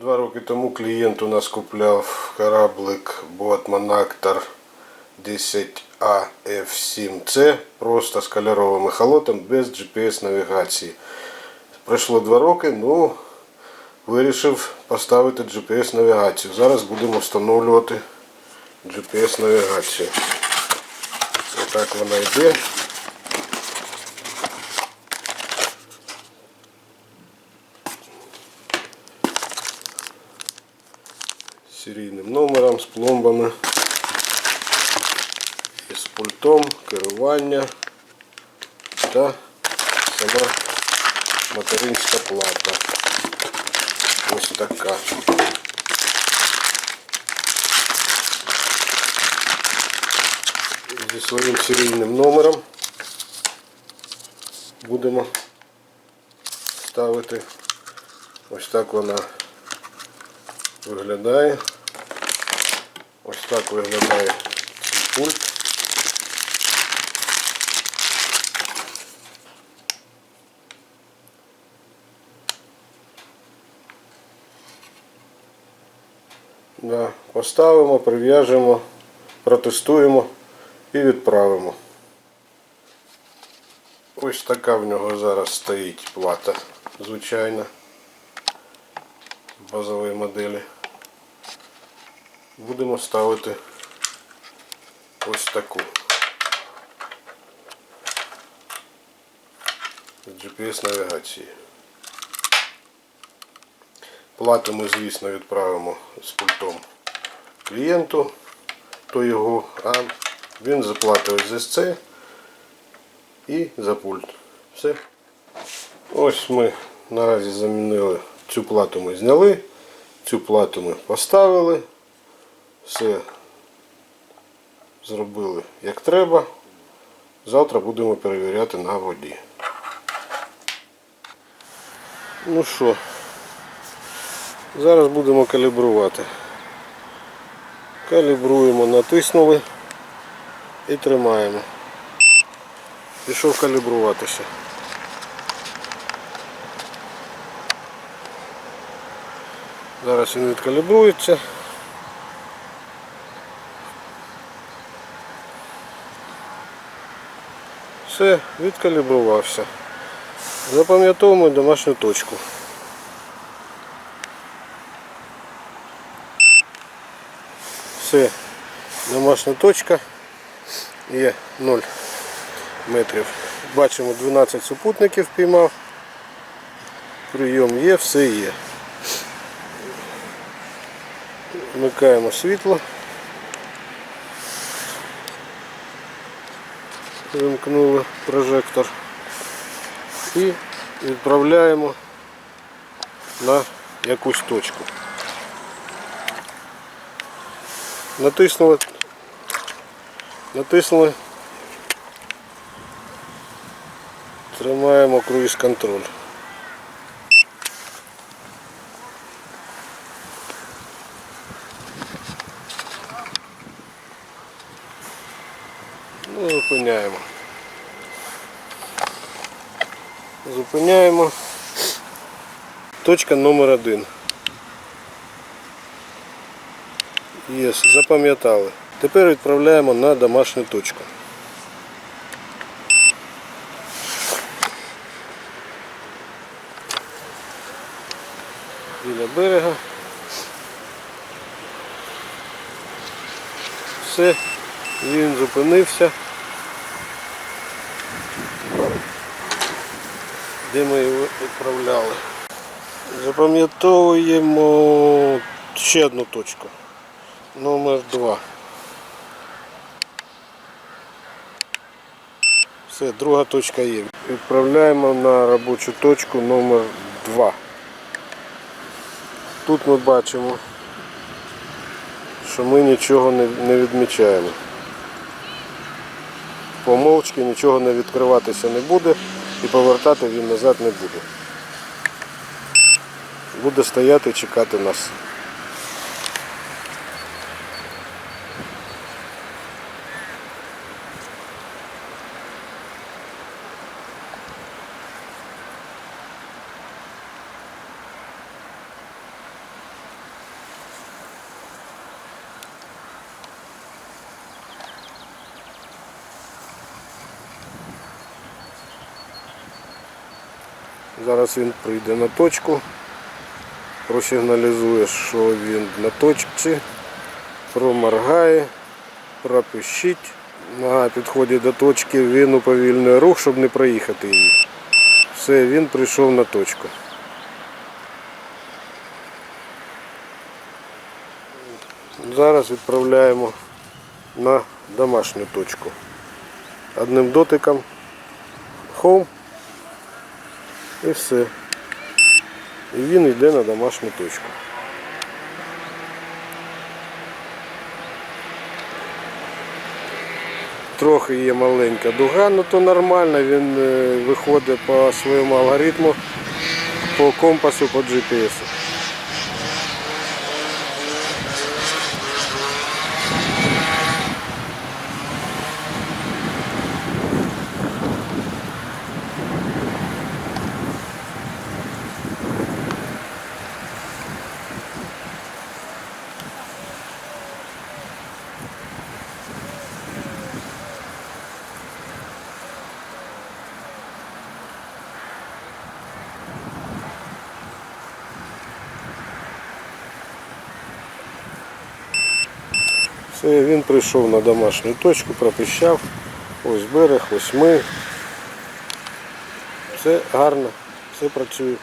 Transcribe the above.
Два роки тому клієнт у нас купляв кораблик Актор 10AF7C просто з кольоровим ехолотом без GPS навігації. Пройшло два роки, ну вирішив поставити GPS навігацію. Зараз будемо встановлювати GPS навігацію. Отак вона йде. Серійним номером, з пломбами і з пультом керування та сама материнська плата. Ось така. Зі своїм серійним номером будемо ставити. Ось так вона виглядає. Ось так виглядає цей пульт. Да, поставимо, прив'яжемо, протестуємо і відправимо. Ось така в нього зараз стоїть плата, звичайна, базової моделі. Будемо ставити ось таку. GPS навігації. Плату ми, звісно, відправимо з пультом клієнту, то його, а він заплатить за це і за пульт. Все. Ось ми наразі замінили цю плату ми зняли, цю плату ми поставили, все зробили як треба. Завтра будемо перевіряти на воді. Ну що, зараз будемо калібрувати. Калібруємо, натиснули і тримаємо. Пішов калібруватися. Зараз він відкалібрується. Все, відкалібрувався. Запам'ятовуємо домашню точку. Все, домашня точка є 0 метрів. Бачимо 12 супутників піймав. Прийом є, все є. Вмикаємо світло. Вимкнули прожектор і відправляємо на якусь точку. Натиснули, натиснули, тримаємо круїз контроль. Ну, зупиняємо. Зупиняємо. Точка номер один. Єс, запам'ятали. Тепер відправляємо на домашню точку. Біля берега. Все, він зупинився. Де ми його відправляли? Запам'ятовуємо ще одну точку. Номер 2. Все, друга точка є. Відправляємо на робочу точку номер 2. Тут ми бачимо, що ми нічого не, відмічаємо. Помовчки нічого не відкриватися не буде і повертати він назад не буде. Буде стояти і чекати нас. Зараз він прийде на точку, просигналізує, що він на точці, проморгає, пропищить. На підході до точки він уповільнює рух, щоб не проїхати її. Все, він прийшов на точку. Зараз відправляємо на домашню точку. Одним дотиком home і все. І він йде на домашню точку. Трохи є маленька дуга, але то нормально, він е, виходить по своєму алгоритму, по компасу, по GPS. Все, він прийшов на домашню точку, пропищав. Ось берег, ось ми. Все гарно, все працює.